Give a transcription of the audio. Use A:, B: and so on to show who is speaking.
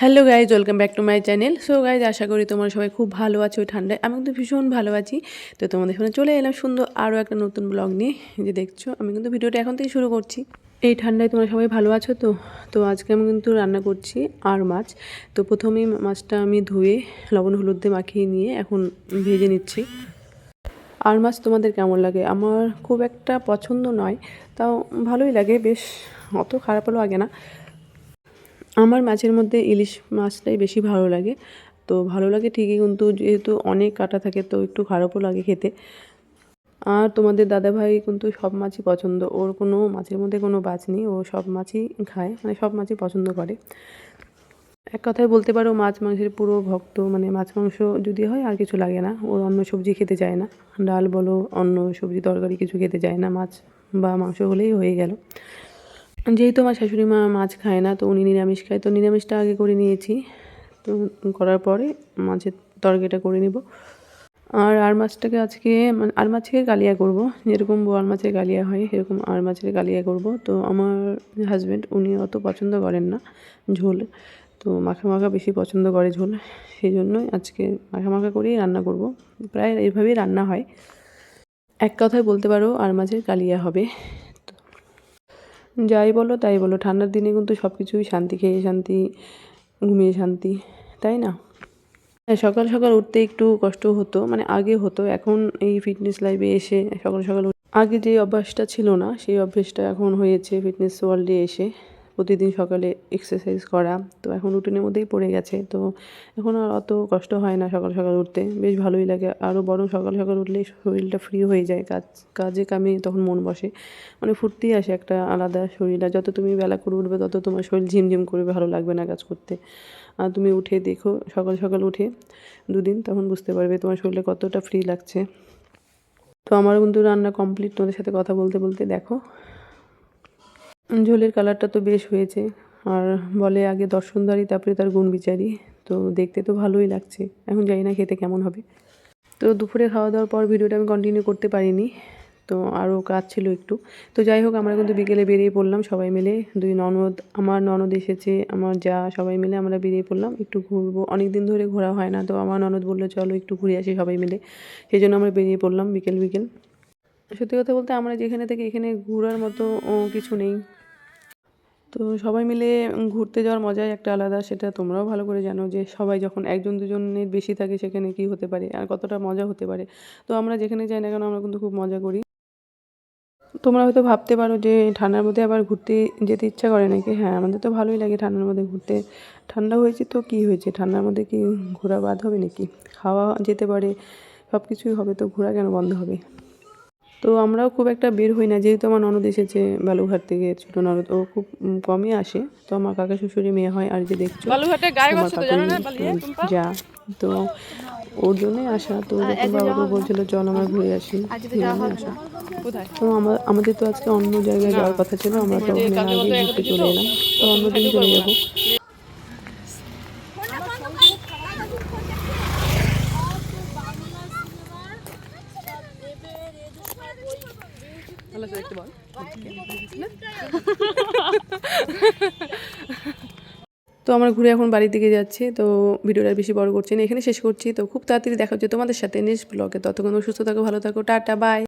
A: Hello guys welcome back to my channel so guys আশা করি তোমরা সবাই খুব ভালো আছো ওই ঠান্ডায়। আমি কিন্তু ভীষণ ভালো আছি। তো তোমাদের সামনে চলে এলাম সুন্দর আরও একটা নতুন ব্লগ নিয়ে। যে দেখছ, আমি কিন্তু ভিডিওটা এখন থেকে শুরু করছি। এই ঠান্ডায় তোমরা সবাই ভালো আছো তো? তো আজকে আমি কিন্তু রান্না করছি আর মাছ। তো প্রথমেই মাছটা আমি ধুয়ে লবণ, হলুদ দিয়ে মাখিয়ে নিয়ে এখন ভেজে নিচ্ছি। আর মাছ তোমাদের কেমন লাগে? আমার খুব একটা পছন্দ নয়, তাও ভালোই লাগে। বেশ, অত খারাপও আগে না। আমার মাছের মধ্যে ইলিশ মাছটাই বেশি ভালো লাগে। তো ভালো লাগে ঠিকই, কিন্তু যেহেতু অনেক কাটা থাকে, তো একটু খারাপও লাগে খেতে। আর তোমাদের দাদাভাই কিন্তু সব মাছই পছন্দ। ওর কোনো মাছের মধ্যে কোনো বাজ নেই, ও সব মাছই খায় মানে সব মাছই পছন্দ করে। এক কথায় বলতে পারো, মাছ মাংসের পুরো ভক্ত মানে মাছ মাংস যদি হয় আর কিছু লাগে না। ওর অন্য সবজি খেতে চায় না। ডাল বলো, অন্য সবজি তরকারি কিছু খেতে চায় না। মাছ বা মাংস হলেই হয়ে গেল। যেহেতু আমার শাশুড়ি মা মাছ খায় না, তো উনি নিরামিষ খায়। তো নিরামিষটা আগে করে নিয়েছি। তো করার পরে মাছের তরকারিটা করে নিব। আর আর মাছটাকে আজকে মানে আর মাছকে কালিয়া করব। যেরকম বোয়াল মাছের কালিয়া হয়, সেরকম আর মাছের কালিয়া করব। তো আমার হাজব্যান্ড উনি অত পছন্দ করেন না ঝোল। তো মাখা মাখা বেশি পছন্দ করে ঝোল। সেই জন্যই আজকে মাখা মাখা করেই রান্না করব। প্রায় এইভাবেই রান্না হয়। এক কথায় বলতে পারো, আর মাছের কালিয়া হবে। যাই বলো, তাই বলো। ঠান্ডার দিনে কিন্তু সব কিছুই শান্তি, খেয়ে শান্তি, ঘুমিয়ে শান্তি, তাই না? হ্যাঁ সকাল সকাল উঠতে একটু কষ্ট হতো মানে আগে হতো। এখন এই ফিটনেস লাইফে এসে সকাল সকাল আগে যে অভ্যাসটা ছিল না, সেই অভ্যাসটা এখন হয়েছে ফিটনেস ওয়ার্ল্ডে এসে। প্রতিদিন সকালে এক্সারসাইজ করা, তো এখন রুটিনের মধ্যেই পড়ে গেছে, তো এখন আর অত কষ্ট হয় না সকাল সকাল উঠতে, বেশ ভালোই লাগে আরও বরং সকাল সকাল উঠলে শরীরটা ফ্রি হয়ে যায়, কাজ, কাজে কামে তখন মন বসে মানে ফুর্তি আসে একটা আলাদা শরীরটা যত তুমি বেলা করে উঠবে তত তোমার শরীর ঝিমঝিম করবে ভালো লাগবে না কাজ করতে, আর তুমি উঠে দেখো সকাল সকাল উঠে দুদিন তখন বুঝতে পারবে তোমার শরীরে কতটা ফ্রি লাগছে, তো আমার কিন্তু রান্না কমপ্লিট তোমাদের সাথে কথা বলতে বলতে দেখো ঝোলের কালারটা তো বেশ হয়েছে। আর বলে আগে দর্শনদারি তারপরে তার গুণ বিচারি। তো দেখতে তো ভালোই লাগছে। এখন জানি না খেতে কেমন হবে। তো দুপুরে খাওয়া দাওয়ার পর ভিডিওটা আমি কন্টিনিউ করতে পারিনি। তো আরও কাজ ছিল একটু। তো যাই হোক, আমরা কিন্তু বিকেলে বেরিয়ে পড়লাম সবাই মিলে। দুই ননদ, আমার ননদ এসেছে, আমার যা, সবাই মিলে আমরা বেরিয়ে পড়লাম। একটু ঘুরবো। অনেক দিন ধরে ঘোরা হয় না, তো আমার ননদ বলল, চলো একটু ঘুরে আসি সবাই মিলে। সেই জন্য আমরা বেরিয়ে পড়লাম বিকেল বিকেল। সত্যি কথা বলতে, আমরা যেখানে থেকে এখানে ঘোরার মতো কিছু নেই। তো সবাই মিলে ঘুরতে যাওয়ার মজাই একটা আলাদা, সেটা তোমরাও ভালো করে জানো যে সবাই যখন একজন দুজনের বেশি থাকে সেখানে কি হতে পারে আর কতটা মজা হতে পারে। তো আমরা যেখানে যাই না কেন আমরা কিন্তু খুব মজা করি। তোমরা হয়তো ভাবতে পারো যে ঠান্ডার মধ্যে আবার ঘুরতে যেতে ইচ্ছা করে নাকি? হ্যাঁ আমাদের তো ভালোই লাগে ঠান্ডার মধ্যে ঘুরতে। ঠান্ডা হয়েছে তো কি হয়েছে? ঠান্ডার মধ্যে কি ঘোরা বাদ হবে নাকি? খাওয়া যেতে পারে সব কিছুই হবে, তো ঘোরা কেন বন্ধ হবে? তো আমরাও খুব একটা বের হই না। যেহেতু আমার ননদ এসেছে বালুঘাট থেকে ছোটো ননদ ও খুব কমই আসে। তো আমার কাকা শ্বশুরি মেয়ে হয় আর যে দেখছ যা। তো ওর জন্যই আসা। তো যখন বাবাকে বলছিল চল আমরা ঘুরে আসি। আসা। তো আমার আমাদের তো আজকে অন্য জায়গায় যাওয়ার কথা ছিল আমরা তো ওখানে ঘুরতে চলে এলাম। তো অন্যদিন চলে যাব। তো আমরা ঘুরে এখন বাড়ির দিকে যাচ্ছি, তো ভিডিওটা বেশি বড় করছি না। এখানে শেষ করছি। তো খুব তাড়াতাড়ি দেখা হচ্ছে তোমাদের সাথে নেক্সট ব্লগে। ততক্ষণ সুস্থ থাকো, ভালো থাকো। Tata bye